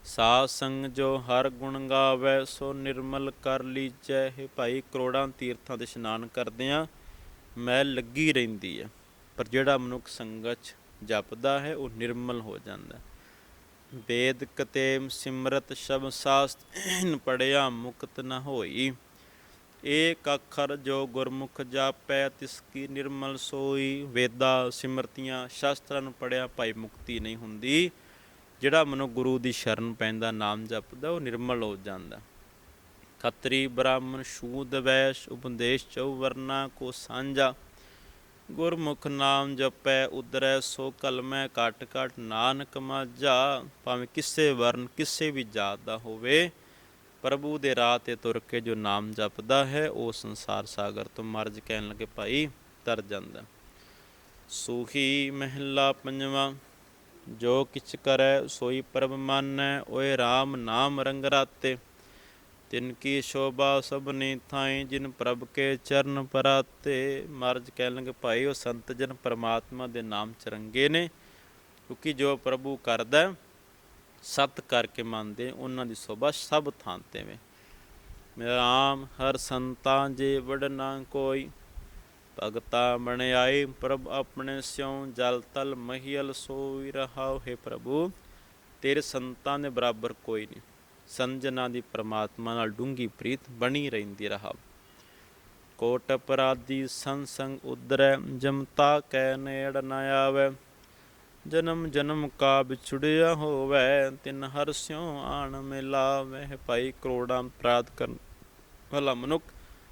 ਸਾਧ ਸੰਗ ਜੋ ਹਰ ਗੁਣ ਗਾਵੇ, ਸੋ ਨਿਰਮਲ ਕਰ ਲੀਜੈ। ਹੈ ਭਾਈ, ਕਰੋੜਾਂ ਤੀਰਥਾਂ ਦੇ ਇਸ਼ਨਾਨ ਕਰਦੇ ਆ ਮੈਲ ਲੱਗੀ ਰਹਿੰਦੀ ਹੈ ਪਰ ਜਿਹੜਾ ਮਨੁੱਖ ਸੰਗਤ 'ਚ ਜਪਦਾ ਹੈ, ਉਹ ਨਿਰਮਲ ਹੋ ਜਾਂਦਾ ਹੈ। ਵੇਦ ਕਤੇਮ ਸਿਮਰਤ ਸ਼ਬ ਸਾਸਤ ਪੜਿਆ ਮੁਕਤ ਨ ਹੋਈ। ਏਕ ਅੱਖਰ ਜੋ ਗੁਰਮੁਖ ਜਾਪੈ, ਤਿਸ ਕੀ ਨਿਰਮਲ ਸੋਈ। ਵੇਦਾ ਸਿਮਰਤੀਆਂ ਸ਼ਾਸਤਰਾਂ ਨੂੰ ਪੜਿਆ ਭਾਈ ਮੁਕਤੀ ਨਹੀਂ ਹੁੰਦੀ। ਜਿਹੜਾ ਮਨੁ ਗੁਰੂ ਦੀ ਸ਼ਰਨ ਪੈਂਦਾ, ਨਾਮ ਜਪਦਾ, ਉਹ ਨਿਰਮਲ ਹੋ ਜਾਂਦਾ। ਖੱਤਰੀ ਬ੍ਰਾਹਮਣ ਸ਼ੂਦ ਵੈਸ਼, ਉਪਦੇਸ਼ ਚਉ ਵਰਨਾ ਕੋ ਸਾਂਝਾ। ਗੁਰਮੁਖ ਨਾਮ ਜਪੈ ਉਦਰੈ ਸੋ ਕਲਮੈ ਘਟ ਘਟ ਨਾਨਕ ਮਾਝਾ। ਭਾਵੇਂ ਕਿਸੇ ਵਰਨ ਕਿਸੇ ਵੀ ਜਾਤ ਦਾ ਹੋਵੇ, ਪ੍ਰਭੂ ਦੇ ਰਾਹ ਤੇ ਤੁਰ ਕੇ ਜੋ ਨਾਮ ਜਪਦਾ ਹੈ, ਉਹ ਸੰਸਾਰ ਸਾਗਰ ਤੋਂ ਮਰਜ ਕਹਿਣ ਲੱਗੇ ਭਾਈ, ਤਰ ਜਾਂਦਾ। ਸੂਹੀ ਮਹਿਲਾ ਪੰਜਵਾਂ ਜੋ ਕਿਛ ਕਰੈ ਸੋਈ ਪ੍ਰਭ ਮਾਨੈ ਓਏ RAM ਨਾਮ ਰੰਗ ਰਾਤੇ। ਤਿਨ ਕੀ ਸ਼ੋਭਾ ਸਭਨੀ ਥਾਈ ਜਿਨ ਪ੍ਰਭ ਕੇ ਚਰਨ ਪਰਾਤੇ। ਮਰਜ ਕਹਿਣ ਲੱਗੇ ਭਾਈ ਉਹ ਸੰਤ ਜਨ ਪਰਮਾਤਮਾ ਦੇ ਨਾਮ ਚ ਰੰਗੇ ਨੇ। ਕਿਉਂਕਿ ਜੋ ਪ੍ਰਭੂ ਕਰਦਾ ਹੈ, ਸਤ ਕਰਕੇ ਮੰਨਦੇ ਉਹਨਾਂ ਦੀ ਸੋਭਾ ਸਭ ਥਾਂ ਤੇ ਵੇ। ਮੇਰਾ ਰਾਮ ਹਰ ਸੰਤਾਂ ਜੇ ਵਡਨਾ ਕੋਈ। ਭਗਤਾ ਬਣਾਈ ਪ੍ਰਭ ਆਪਣੇ ਸਿਉ ਜਲ ਤਲ ਮਹੀਲ ਸੋਈ ਰਹਾਉ ਹੈ ਪ੍ਰਭੂ। ਤੇਰੇ ਸੰਤਾਂ ਦੇ ਬਰਾਬਰ ਕੋਈ ਨਹੀਂ। ਸੰਜਨਾ ਦੀ ਪ੍ਰਮਾਤਮਾ ਨਾਲ ਡੂੰਗੀ ਪ੍ਰੀਤ ਬਣੀ ਰਹਿੰਦੀ ਰਹਾ ਕੋਟ ਅਪਰਾਧੀ ਸੰਸੰਗ ਉਦਰੈ ਜਮਤਾ ਕੈ ਨੇੜ ਨ ਆਵੇ। ਜਨਮ ਜਨਮ ਕਾ ਵਿਛੜਿਆ ਹੋਵੇ, ਤਿਨ ਹਰ ਸਿਉ ਆਣ ਮਿਲਾਵੇ। ਭਾਈ ਕਰੋੜਾਂ ਅਪਰਾਧ ਕਰਨ ਭਲਾ ਮਨੁੱਖ,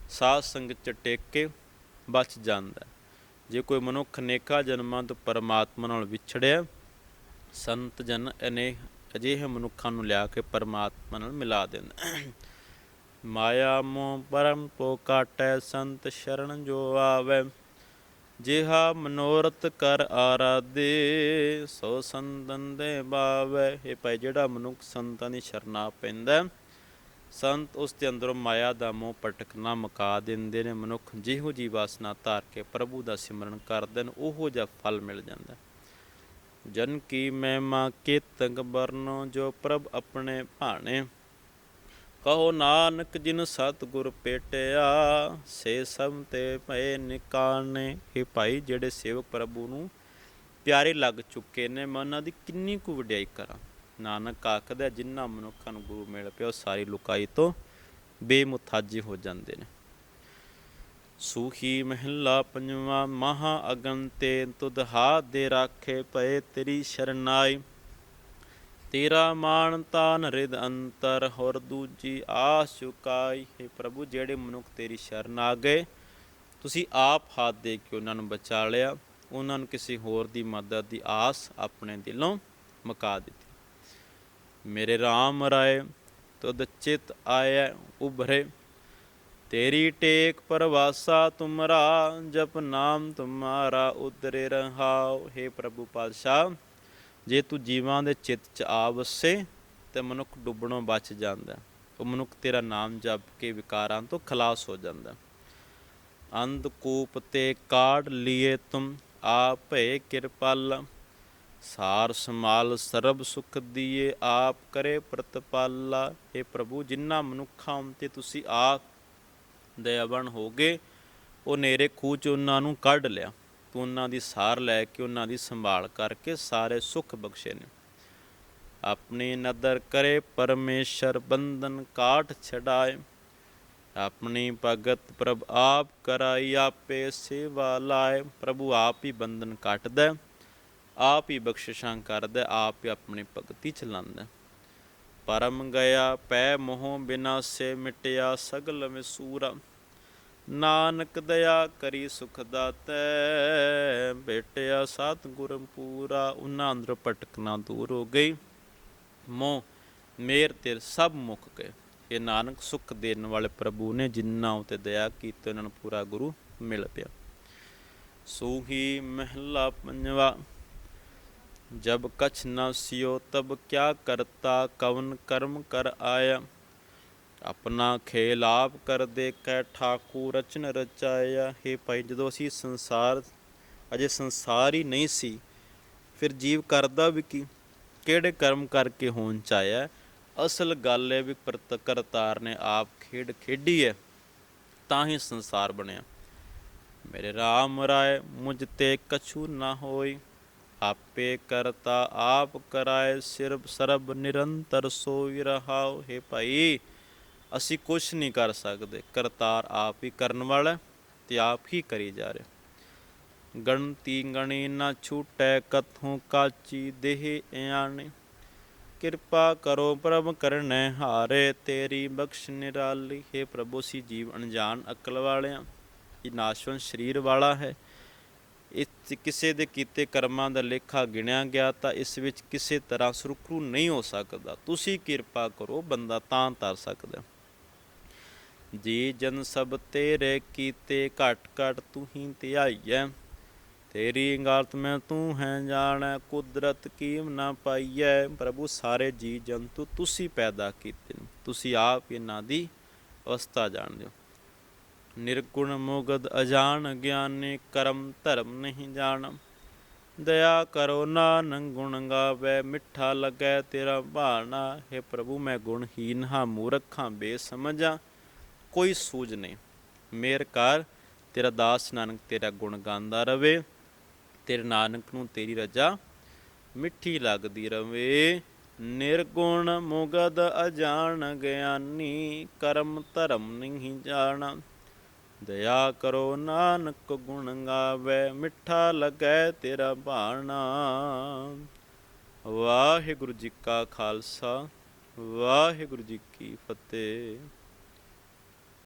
ਸਾਧ ਸੰਗਤ ਚ ਟੇਕੇ ਬਚ ਜਾਂਦਾ। ਜੇ ਕੋਈ ਮਨੁੱਖ ਅਨੇਕਾਂ ਜਨਮਾਂ ਤੋਂ ਪਰਮਾਤਮਾ ਨਾਲ ਵਿਛੜਿਆ, ਸੰਤ ਜਨ ਅਨੇ ਅਜਿਹੇ ਮਨੁੱਖਾਂ ਨੂੰ ਲਿਆ ਕੇ ਪਰਮਾਤਮਾ ਨਾਲ ਮਿਲਾ ਦਿੰਦਾ। ਮਾਇਆ ਮੋਹ ਪਰਮ ਪੋ ਕਾਟੈ, ਸੰਤ ਸ਼ਰਨ ਜੋ ਆਵੇ। ਜਿਹਾ ਮਨੋਰਥ ਕਰ ਆਰਾਧੇ, ਸੋ ਸੰਤਨ ਦੇ ਬਾਵੇ। ਇਹ ਭਾਈ ਜਿਹੜਾ ਮਨੁੱਖ ਸੰਤਾਂ ਦੀ ਸ਼ਰਨਾ ਪੈਂਦਾ ਸੰਤ ਉਸ ਦੇ ਅੰਦਰੋਂ ਮਾਇਆ ਦਾ ਮੋਹ ਪਟਕਣਾ ਮੁਕਾ ਦਿੰਦੇ ਨੇ, ਮਨੁੱਖ ਜਿਹੋ ਜੀ ਵਾਸਨਾ ਧਾਰ ਕੇ ਪ੍ਰਭੂ ਦਾ ਸਿਮਰਨ ਕਰਦੇ ਨੇ ਉਹੋ ਜਿਹਾ ਫਲ ਮਿਲ ਜਾਂਦਾ। ਜਨ ਕੀ ਮਹਿਮਾ ਕੀਤੰਗ ਬਰਨੋ, ਜੋ ਪ੍ਰਭ ਆਪਣੇ ਭਾਣੇ। ਕਹੋ ਨਾਨਕ ਜਿਨ ਸਤਿਗੁਰ ਪੇਟਿਆ, ਸੇ ਸਭ ਤੇ ਭਏ ਨਿਕਾਣੇ। ਇਹ ਭਾਈ, ਜਿਹੜੇ ਸੇਵਕ ਪ੍ਰਭੂ ਨੂੰ ਪਿਆਰੇ ਲੱਗ ਚੁੱਕੇ ਨੇ, ਮੈਂ ਉਹਨਾਂ ਦੀ ਕਿੰਨੀ ਕੁ ਵਡਿਆਈ ਕਰਾਂ? ਨਾਨਕ ਆਖਦਾ ਜਿਨ੍ਹਾਂ ਮਨੁੱਖਾਂ ਨੂੰ ਗੁਰੂ ਮਿਲ ਪਿਆ, ਉਹ ਸਾਰੀ ਲੁਕਾਈ ਤੋਂ ਬੇਮੁਤਾਜੀ ਹੋ ਜਾਂਦੇ ਨੇ। ਸੂਹੀ ਮਹਿਲਾ ਪੰਜਵਾ, ਮਹਾ ਅਗਨ ਤੇ ਤੁਧ ਦੇ ਰਾਖੇ ਪਏ ਤੇਰੀ ਸ਼ਰਨਾਈ। ਤੇਰਾ ਮਾਨ ਤਾਨ ਰਿਦ ਅੰਤਰ, ਹੋਰ ਦੂਜੀ ਆਸ ਚੁਕਾਈ। ਹੈ ਪ੍ਰਭੂ, ਜਿਹੜੇ ਮਨੁੱਖ ਤੇਰੀ ਸ਼ਰਨ ਆ ਗਏ, ਤੁਸੀਂ ਆਪ ਹੱਥ ਦੇ ਕੇ ਉਹਨਾਂ ਨੂੰ ਬਚਾ ਲਿਆ। ਉਹਨਾਂ ਨੂੰ ਕਿਸੇ ਹੋਰ ਦੀ ਮਦਦ ਦੀ ਆਸ ਆਪਣੇ ਦਿਲੋਂ ਮੁਕਾ ਦਿੱਤੀ। ਮੇਰੇ RAM ਰਾਏ, ਤੁਧ ਚਿਤ ਆਇਆ ਉਭਰੇ। ਤੇਰੀ ਟੇਕ ਪਰਵਾਸਾ ਤੁਮਰਾ, ਜਪ ਨਾਮ ਤੁਮਾਰਾ ਉਦਰੇ ਰਹਾਉ। हे ਪ੍ਰਭੂ ਪਾਤਸ਼ਾਹ, ਜੇ ਤੂੰ ਜੀਵਾਂ ਦੇ ਚਿੱਤ 'ਚ ਆ ਵਸੇ, ਤੇ ਮਨੁੱਖ ਡੁੱਬਣੋਂ ਬਚ ਜਾਂਦਾ। ਉਹ ਮਨੁੱਖ ਤੇਰਾ ਨਾਮ ਜਪ ਕੇ ਵਿਕਾਰਾਂ ਤੋਂ ਖਲਾਸ ਹੋ ਜਾਂਦਾ। ਅੰਧਕੂਪ ਤੇ ਕਾੜ ਲਿਏ ਤੁਮ, ਆਪ ਭਏ ਕਿਰਪਾਲਾ। ਸਾਰ ਸਮਾਲ ਸਰਬ ਸੁਖ ਦੀਏ ਆਪ ਕਰੇ ਪ੍ਰਤਪਾਲਾ। हे ਪ੍ਰਭੂ ਜਿਨ੍ਹਾਂ ਮਨੁੱਖਾਂ ਉਤੇ ਤੁਸੀਂ ਆਪ ਦਇਆਵਾਨ ਹੋਗੇ ਉਹ ਨੇਰੇ ਖੂਹ ਚ ਉਹਨਾਂ ਨੂੰ ਕੱਢ ਲਿਆ। ਤੂੰ ਉਹਨਾਂ ਦੀ ਸਾਰ ਲੈ ਕੇ ਉਹਨਾਂ ਦੀ ਸੰਭਾਲ ਕਰਕੇ ਸਾਰੇ ਸੁਖ ਬਖਸ਼ੇ ਨੇ। ਆਪਣੀ ਨਦਰ ਕਰੇ ਪਰਮੇਸ਼ਰ ਬੰਧਨ ਕਾਟ ਛਡਾਏ। ਆਪਣੀ ਭਗਤ ਪ੍ਰਭ ਆਪ ਕਰਾਈ ਆਪੇ ਸੇਵਾ ਲਾਏ। ਪ੍ਰਭੂ ਆਪ ਹੀ ਬੰਧਨ ਕੱਟਦਾ ਹੈ, ਆਪ ਹੀ ਬਖਸ਼ਿਸ਼ਾਂ ਕਰਦਾ, ਆਪ ਹੀ ਆਪਣੀ ਭਗਤੀ ਚਲਾਉਂਦਾ। ਪਰਮ ਗਿਆ ਪੈ ਮੋਹ ਬਿਨਾ ਸੇ ਮਿਟਿਆ ਸਗਲ ਵਿਸੂਰਾ। ਨਾਨਕ ਦਇਆ ਕਰੀ ਸੁਖ ਦਾਤੈ, ਬੇਟਿਆ ਸਤਿਗੁਰ ਪੂਰਾ। ਉਹਨਾਂ ਅੰਦਰ ਭਟਕਣਾ ਦੂਰ ਹੋ ਗਈ। ਮੋਹ, ਮੇਰ ਤੇ ਸਭ ਮੁੱਕ ਗਏ। ਇਹ ਨਾਨਕ ਸੁਖ ਦੇਣ ਵਾਲੇ ਪ੍ਰਭੂ ਨੇ ਜਿਨ੍ਹਾਂ ਉਤੇ ਦਇਆ ਕੀਤੀ, ਉਹਨਾਂ ਨੂੰ ਪੂਰਾ ਗੁਰੂ ਮਿਲ ਪਿਆ। ਸੂਹੀ ਮਹਿਲਾ ਪੰਜਵਾ ਜਬ ਕਛ ਨ ਸਿਓ ਤਬ ਕਿਆ ਕਰਤਾ ਕਵਨ ਕਰਮ ਕਰ ਆਇਆ। ਆਪਣਾ ਖੇਲ ਆਪ ਕਰਦੇ ਕੈ ਠਾਕੂ ਰਚਨ ਰਚਾਇਆ। ਹੈ ਭਾਈ, ਜਦੋਂ ਅਸੀਂ ਸੰਸਾਰ, ਅਜੇ ਸੰਸਾਰ ਹੀ ਨਹੀਂ ਸੀ, ਫਿਰ ਜੀਵ ਕਰਦਾ ਵੀ ਕੀ? ਕਿਹੜੇ ਕਰਮ ਕਰਕੇ ਹੋਣ ਚ ਆਇਆ? ਅਸਲ ਗੱਲ ਹੈ ਵੀ ਪ੍ਰਤ ਕਰਤਾਰ ਨੇ ਆਪ ਖੇਡ ਖੇਡੀ ਹੈ, ਤਾਂ ਹੀ ਸੰਸਾਰ ਬਣਿਆ। ਮੇਰੇ RAM ਰਾਏ, ਮੁਝ ਤੇ ਕਛੂ ਨਾ ਹੋਈ। ਆਪੇ ਕਰਤਾ ਆਪ ਕਰਾਏ ਸਿਰਬ ਸਰਬ ਨਿਰੰਤਰ ਸੋ ਰਹਾਉ ਹੈ ਭਾਈ, ਅਸੀਂ ਕੁਝ ਨਹੀਂ ਕਰ ਸਕਦੇ। ਕਰਤਾਰ ਆਪ ਹੀ ਕਰਨ ਵਾਲਾ ਤੇ ਆਪ ਹੀ ਕਰੀ ਜਾ ਰਿਹਾ ਗਣਤੀ ਗਣੀ ਨਾ ਛੂਟੈ, ਕਥੋਂ ਕਾਚੀ ਦੇਹ ਇਆਣੇ। ਕਿਰਪਾ ਕਰੋ ਪ੍ਰਭ ਕਰਨੈ ਹਾਰੇ, ਤੇਰੀ ਬਖਸ਼ ਨਿਰਾਲੀ। ਹੈ ਪ੍ਰਭੂ ਸੀ ਜੀਵ ਅਣਜਾਣ ਅਕਲ ਵਾਲਿਆਂ। ਇਹ ਨਾਸ਼ਵਨ ਸਰੀਰ ਵਾਲਾ ਹੈ। ਇਸ ਕਿਸੇ ਦੇ ਕੀਤੇ ਕਰਮਾਂ ਦਾ ਲੇਖਾ ਗਿਣਿਆ ਗਿਆ ਤਾਂ ਇਸ ਵਿੱਚ ਕਿਸੇ ਤਰ੍ਹਾਂ ਸੁਰਖਰੂ ਨਹੀਂ ਹੋ ਸਕਦਾ। ਤੁਸੀਂ ਕਿਰਪਾ ਕਰੋ, ਬੰਦਾ ਤਾਂ ਤਰ ਸਕਦਾ। ਜੀ ਜਨ ਸਭ ਤੇਰੇ ਕੀਤੇ ਘਟ ਘਟ ਤੂੰ ਹੀ ਧਿਆਈਐ। ਤੇਰੀ ਗਾਲਤ ਮੈਂ ਤੂੰ ਹੈ ਜਾਣੈ, ਕੁਦਰਤ ਕੀਮ ਨਾ ਪਾਈਐ। ਪ੍ਰਭੂ, ਸਾਰੇ ਜੀ ਜੰਤੂ ਤੁਸੀਂ ਪੈਦਾ ਕੀਤੇ ਨੇ। ਤੁਸੀਂ ਆਪ ਇਹਨਾਂ ਦੀ ਅਵਸਥਾ ਜਾਣਦੇ ਹੋ। ਨਿਰਗੁਣ ਮੁਗਦ ਅਜਾਣ ਗਿਆਨੀ ਕਰਮ ਧਰਮ ਨਹੀਂ ਜਾਣ ਦਇਆ ਕਰੋ ਨਾਨਕ, ਗੁਣ ਗਾਵੇ, ਮਿੱਠਾ ਲੱਗੈ ਤੇਰਾ ਬਾਣਾ ਹੈ ਪ੍ਰਭੂ, ਮੈਂ ਗੁਣਹੀਨ ਹਾਂ, ਮੂਰਖਾਂ ਬੇਸਮਝਾਂ ਕੋਈ ਸੂਝ ਨਹੀਂ। ਮੇਰ ਕਰ, ਤੇਰਾ ਦਾਸ ਨਾਨਕ ਤੇਰਾ ਗੁਣ ਗਾਉਂਦਾ ਰਵੇ। ਤੇਰੇ ਨਾਨਕ ਨੂੰ ਤੇਰੀ ਰਜਾ ਮਿੱਠੀ ਲੱਗਦੀ ਰਵੇ। ਨਿਰਗੁਣ ਮੁਗਦ ਅਜਾਣ ਗਿਆਨੀ, ਕਰਮ ਧਰਮ ਨਹੀਂ ਜਾਣਾ ਦਇਆ ਕਰੋ ਨਾਨਕ ਗੁਣ ਗਾਵੇ, ਮਿੱਠਾ ਲੱਗੈ ਤੇਰਾ ਬਾਣਾ। ਵਾਹਿਗੁਰੂ ਜੀ ਕਾ ਖਾਲਸਾ, ਵਾਹਿਗੁਰੂ ਜੀ ਕੀ ਫਤਿਹ।